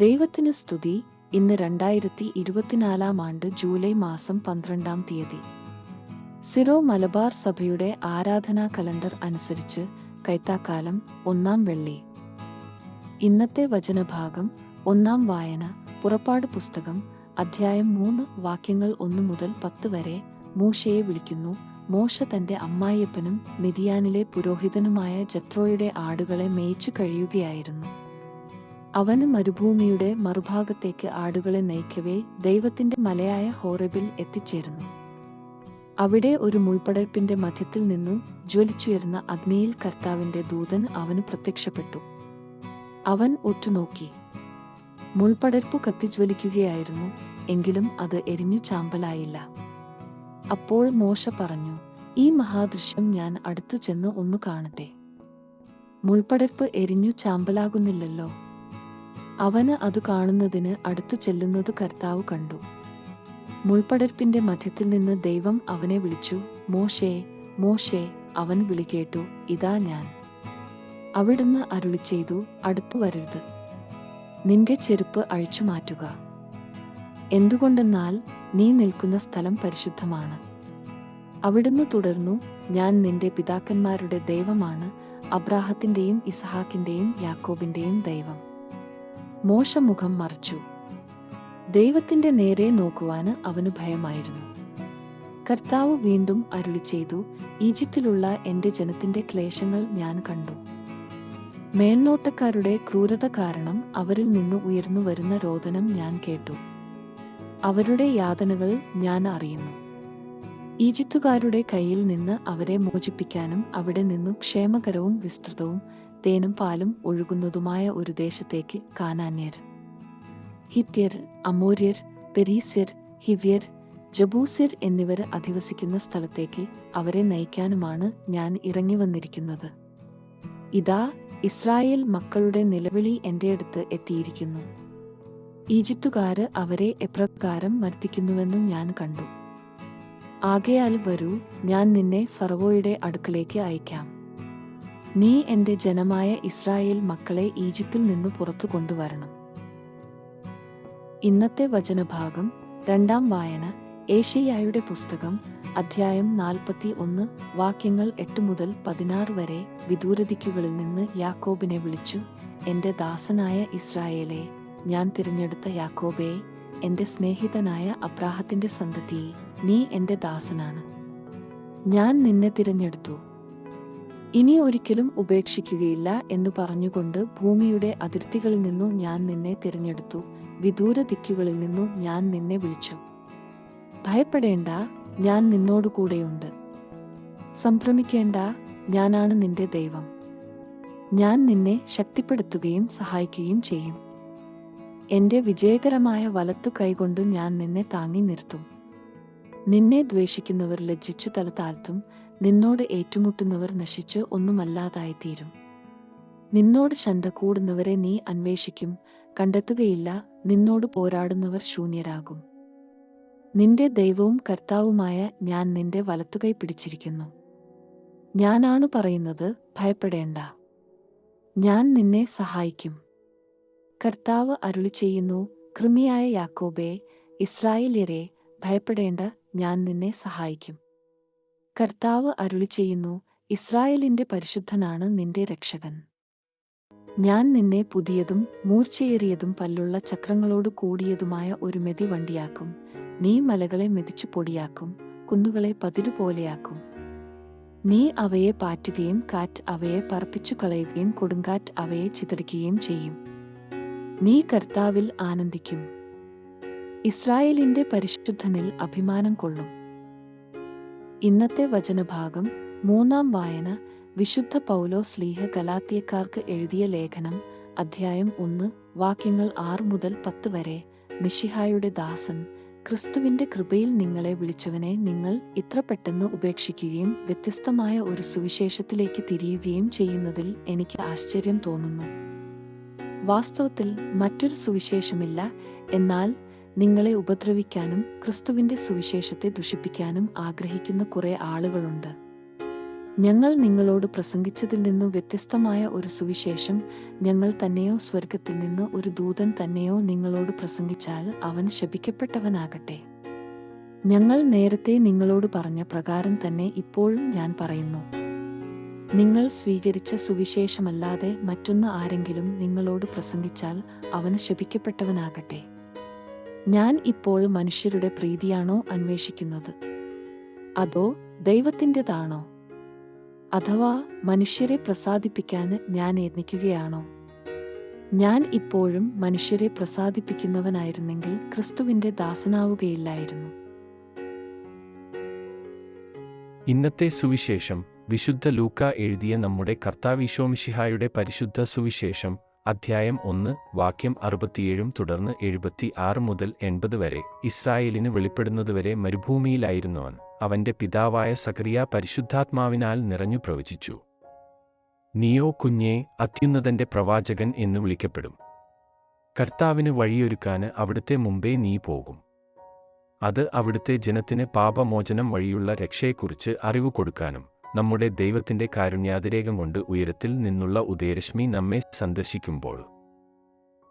ദൈവത്തിന് സ്തുതി. ഇന്ന് രണ്ടായിരത്തി ഇരുപത്തിനാലാം ആണ്ട് ജൂലൈ മാസം പന്ത്രണ്ടാം തീയതി. സിറോ മലബാർ സഭയുടെ ആരാധനാ കലണ്ടർ അനുസരിച്ച് കൈത്താക്കാലം ഒന്നാം വെള്ളി. ഇന്നത്തെ വചനഭാഗം ഒന്നാം വായന പുറപ്പാട് പുസ്തകം അധ്യായം മൂന്ന് വാക്യങ്ങൾ ഒന്ന് മുതൽ പത്ത് വരെ മൂശയെ വിളിക്കുന്നു. മോശ തന്റെ അമ്മായിയപ്പനും മിതിയാനിലെ പുരോഹിതനുമായ ജത്രോയുടെ ആടുകളെ മേയിച്ചു കഴിയുകയായിരുന്നു. അവന് മരുഭൂമിയുടെ മറുഭാഗത്തേക്ക് ആടുകളെ നയിക്കവേ ദൈവത്തിന്റെ മലയായ ഹോറബിൽ എത്തിച്ചേരുന്നു. അവിടെ ഒരു മുൾപ്പടർപ്പിന്റെ മധ്യത്തിൽ നിന്നും ജ്വലിച്ചുയരുന്ന അഗ്നിയിൽ കർത്താവിന്റെ ദൂതൻ അവന് പ്രത്യക്ഷപ്പെട്ടു. അവൻ ഒറ്റുനോക്കി മുൾപ്പടർപ്പു കത്തിജ്വലിക്കുകയായിരുന്നു എങ്കിലും അത് എരിഞ്ഞു ചാമ്പലായില്ല. അപ്പോൾ മോശ പറഞ്ഞു ഈ മഹാദൃശ്യം ഞാൻ അടുത്തു ചെന്ന് ഒന്നു കാണട്ടെ. മുൾപടർപ്പ് എരിഞ്ഞു ചാമ്പലാകുന്നില്ലല്ലോ. അവന് അത് കാണുന്നതിന് അടുത്തു ചെല്ലുന്നത് കർത്താവ് കണ്ടു. മുൾപ്പടർപ്പിന്റെ മധ്യത്തിൽ നിന്ന് ദൈവം അവനെ വിളിച്ചു മോശേ മോശേ അവൻ വിളികേട്ടു ഇതാ ഞാൻ. അവിടുന്ന് അരുളി ചെയ്തു അടുത്തു വരരുത്. നിന്റെ ചെരുപ്പ് അഴിച്ചു മാറ്റുക. എന്തുകൊണ്ടെന്നാൽ നീ നിൽക്കുന്ന സ്ഥലം പരിശുദ്ധമാണ്. അവിടുന്ന് തുടർന്നു ഞാൻ നിന്റെ പിതാക്കന്മാരുടെ ദൈവമാണ് അബ്രാഹത്തിന്റെയും ഇസഹാക്കിന്റെയും യാക്കോബിന്റെയും ദൈവം. മോശ മുഖം മറച്ചു. ദൈവത്തിന്റെ നേരെ നോക്കുവാന് അവന് ഭയമായിരുന്നു. കർത്താവ് വീണ്ടും അരുളി ചെയ്തു ഈജിപ്തിലുള്ള എന്റെ ജനത്തിന്റെ ക്ലേശങ്ങൾ ഞാൻ കണ്ടു. മേൽനോട്ടക്കാരുടെ ക്രൂരത കാരണം അവരിൽ നിന്ന് ഉയർന്നു വരുന്ന രോദനം ഞാൻ കേട്ടു. അവരുടെ യാതനകൾ ഞാൻ അറിയുന്നു. ഈജിപ്തുകാരുടെ കയ്യിൽ നിന്ന് അവരെ മോചിപ്പിക്കാനും അവിടെ നിന്നു ക്ഷേമകരവും വിസ്തൃതവും തേനും പാലും ഒഴുകുന്നതുമായ ഒരു ദേശത്തേക്ക് കാനാന്യർ. ഹിത്യർ അമോര്യർ പെരീസ്യർ ഹിവ്യർ ജബൂസ്യർ എന്നിവർ അധിവസിക്കുന്ന സ്ഥലത്തേക്ക് അവരെ നയിക്കാനുമാണ് ഞാൻ ഇറങ്ങി വന്നിരിക്കുന്നത്. ഇതാ ഇസ്രായേൽ മക്കളുടെ നിലവിളി എന്റെ അടുത്ത് എത്തിയിരിക്കുന്നു. ഈജിപ്തുകാര് അവരെ എപ്രകാരം മർദ്ദിക്കുന്നുവെന്നും ഞാൻ കണ്ടു. ആകയാൽ വരൂ ഞാൻ നിന്നെ ഫറവോയുടെ അടുക്കലേക്ക് അയക്കാം. നീ എന്റെ ജനമായ ഇസ്രായേൽ മക്കളെ ഈജിപ്തിൽ നിന്ന് പുറത്തു കൊണ്ടുവരണം. ഇന്നത്തെ വചനഭാഗം രണ്ടാം വായന ഏഷ്യയായുടെ പുസ്തകം അധ്യായം നാൽപ്പത്തി ഒന്ന് വാക്യങ്ങൾ എട്ട് മുതൽ പതിനാറ് വരെ വിദൂരദിക്കുകളിൽ നിന്ന് യാക്കോബിനെ വിളിച്ചു എന്റെ ദാസനായ ഇസ്രായേലെ ഞാൻ തിരഞ്ഞെടുത്ത യാക്കോബേ എന്റെ സ്നേഹിതനായ അബ്രാഹത്തിന്റെ സന്തതിയെ നീ എന്റെ ദാസനാണ്. ഞാൻ നിന്നെ തിരഞ്ഞെടുത്തു ഇനി ഒരിക്കലും ഉപേക്ഷിക്കുകയില്ല എന്ന് പറഞ്ഞുകൊണ്ട് ഭൂമിയുടെ അതിർത്തികളിൽ നിന്നും ഞാൻ നിന്നെ തിരഞ്ഞെടുത്തു. വിദൂര ദിക്കുകളിൽ നിന്നും ഞാൻ നിന്നെ വിളിച്ചു. ഭയപ്പെടേണ്ട ഞാൻ നിന്നോടുകൂടെയുണ്ട് സംഭ്രമിക്കേണ്ട ഞാനാണ് നിന്റെ ദൈവം. ഞാൻ നിന്നെ ശക്തിപ്പെടുത്തുകയും സഹായിക്കുകയും ചെയ്യും. എന്റെ വിജയകരമായ വലത്തു കൈകൊണ്ട് ഞാൻ നിന്നെ താങ്ങി നിർത്തും. നിന്നെ ദ്വേഷിക്കുന്നവർ ലജ്ജിച്ചു തല താഴ്ത്തും. നിന്നോട് ഏറ്റുമുട്ടുന്നവർ നശിച്ച് ഒന്നുമല്ലാതായിത്തീരും. നിന്നോട് ശണ്ട കൂടുന്നവരെ നീ അന്വേഷിക്കും. കണ്ടെത്തുകയില്ല നിന്നോട് പോരാടുന്നവർ ശൂന്യരാകും. നിന്റെ ദൈവവും കർത്താവുമായ ഞാൻ നിന്റെ വലത്തുകൈ പിടിച്ചിരിക്കുന്നു. ഞാനാണ് പറയുന്നത് ഭയപ്പെടേണ്ട. ഞാൻ നിന്നെ സഹായിക്കും. കർത്താവ് അരുളി ചെയ്യുന്നു കൃമിയായ യാക്കോബെ ഇസ്രായേലിയരെ ഭയപ്പെടേണ്ട ഞാൻ നിന്നെ സഹായിക്കും. കർത്താവ് അരുളി ചെയ്യുന്നു ഇസ്രായേലിന്റെ പരിശുദ്ധനാണ് നിന്റെ രക്ഷകൻ. ഞാൻ നിന്നെ പുതിയതും മൂർച്ചയേറിയതും പല്ലുള്ള ചക്രങ്ങളോട് കൂടിയതുമായ ഒരു മെതി വണ്ടിയാക്കും നീ മലകളെ മെതിച്ചു പൊടിയാക്കും കുന്നുകളെ പതിരുപോലെയാക്കും. നീ അവയെ പാറ്റുകയും കാറ്റ് അവയെ പറപ്പിച്ചു കളയുകയും കൊടുങ്കാറ്റ് അവയെ ചിതറിക്കുകയും ചെയ്യും. നീ കർത്താവിൽ ആനന്ദിക്കും. ഇസ്രായേലിന്റെ പരിശുദ്ധനിൽ അഭിമാനം കൊള്ളും. ഇന്നത്തെ വചനഭാഗം മൂന്നാം വായന വിശുദ്ധ പൗലോ സ്ലീഹ കലാത്തിയക്കാർക്ക് എഴുതിയ ലേഖനം അധ്യായം ഒന്ന് വാക്യങ്ങൾ ആറ് മുതൽ പത്ത് വരെ. മിഷിഹായുടെ ദാസൻ ക്രിസ്തുവിന്റെ കൃപയിൽ നിങ്ങളെ വിളിച്ചവനെ നിങ്ങൾ ഇത്ര പെട്ടെന്ന് ഉപേക്ഷിക്കുകയും വ്യത്യസ്തമായ ഒരു സുവിശേഷത്തിലേക്ക് തിരിയുകയും ചെയ്യുന്നതിൽ എനിക്ക് ആശ്ചര്യം തോന്നുന്നു. വാസ്തവത്തിൽ മറ്റൊരു സുവിശേഷമില്ല എന്നാൽ നിങ്ങളെ ഉപദ്രവിക്കാനും ക്രിസ്തുവിന്റെ സുവിശേഷത്തെ ദുഷിപ്പിക്കാനും ആഗ്രഹിക്കുന്ന കുറെ ആളുകളുണ്ട്. ഞങ്ങൾ നിങ്ങളോട് പ്രസംഗിച്ചതിൽ നിന്നു വ്യത്യസ്തമായ ഒരു സുവിശേഷം ഞങ്ങൾ തന്നെയോ സ്വർഗത്തിൽ നിന്ന് ഒരു ദൂതൻ തന്നെയോ നിങ്ങളോട് പ്രസംഗിച്ചാൽ അവൻ ശപിക്കപ്പെട്ടവനാകട്ടെ. ഞങ്ങൾ നേരത്തെ നിങ്ങളോട് പറഞ്ഞ പ്രകാരം തന്നെ ഇപ്പോഴും ഞാൻ പറയുന്നു. നിങ്ങൾ സ്വീകരിച്ച സുവിശേഷമല്ലാതെ മറ്റൊന്ന് ആരെങ്കിലും നിങ്ങളോട് പ്രസംഗിച്ചാൽ അവൻ ശപിക്കപ്പെട്ടവനാകട്ടെ. ഞാൻ ഇപ്പോഴും മനുഷ്യരുടെ പ്രീതിയാണോ അന്വേഷിക്കുന്നത്? അതോ ദൈവത്തിന്റെതാണോ? അഥവാ മനുഷ്യരെ പ്രസാദിപ്പിക്കാൻ ഞാൻ യത്നിക്കുകയാണോ ഞാൻ ഇപ്പോഴും മനുഷ്യരെ പ്രസാദിപ്പിക്കുന്നവനായിരുന്നെങ്കിൽ ക്രിസ്തുവിന്റെ ദാസനാവുകയില്ലായിരുന്നു. ഇന്നത്തെ സുവിശേഷം വിശുദ്ധ ലൂക്ക എഴുതിയ നമ്മുടെ കർത്താവിശോമിഷിഹായുടെ പരിശുദ്ധ സുവിശേഷം അധ്യായം ഒന്ന് വാക്യം അറുപത്തിയേഴും തുടർന്ന് എഴുപത്തി ആറ് മുതൽ എൺപത് വരെ. ഇസ്രായേലിന് വെളിപ്പെടുന്നതുവരെ മരുഭൂമിയിലായിരുന്നവൻ അവന്റെ പിതാവായ സക്രിയ പരിശുദ്ധാത്മാവിനാൽ നിറഞ്ഞു പ്രവചിച്ചു. നിയോ കുഞ്ഞെ അത്യുന്നതന്റെ പ്രവാചകൻ എന്ന് വിളിക്കപ്പെടും. കർത്താവിന് വഴിയൊരുക്കാന് അവിടുത്തെ മുമ്പേ നീ പോകും. അത് അവിടുത്തെ ജനത്തിന് പാപമോചനം വഴിയുള്ള രക്ഷയെക്കുറിച്ച് അറിവ് കൊടുക്കാനും നമ്മുടെ ദൈവത്തിന്റെ കാരുണ്യാതിരേകം കൊണ്ട് ഉയരത്തിൽ നിന്നുള്ള ഉദയരശ്മി നമ്മെ സന്ദർശിക്കുമ്പോൾ.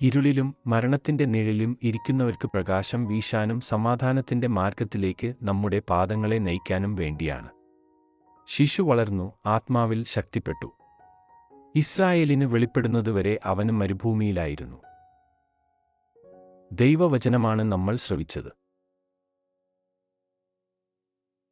ഇരുളിലും മരണത്തിന്റെ നിഴലിലും ഇരിക്കുന്നവർക്ക് പ്രകാശം വീശാനും സമാധാനത്തിന്റെ മാർഗത്തിലേക്ക് നമ്മുടെ പാദങ്ങളെ നയിക്കാനും വേണ്ടിയാണ്. ശിശു വളർന്നു ആത്മാവിൽ ശക്തിപ്പെട്ടു. ഇസ്രായേലിന് വെളിപ്പെടുന്നതുവരെ അവന് മരുഭൂമിയിലായിരുന്നു. ദൈവവചനമാണ് നമ്മൾ ശ്രവിച്ചത്.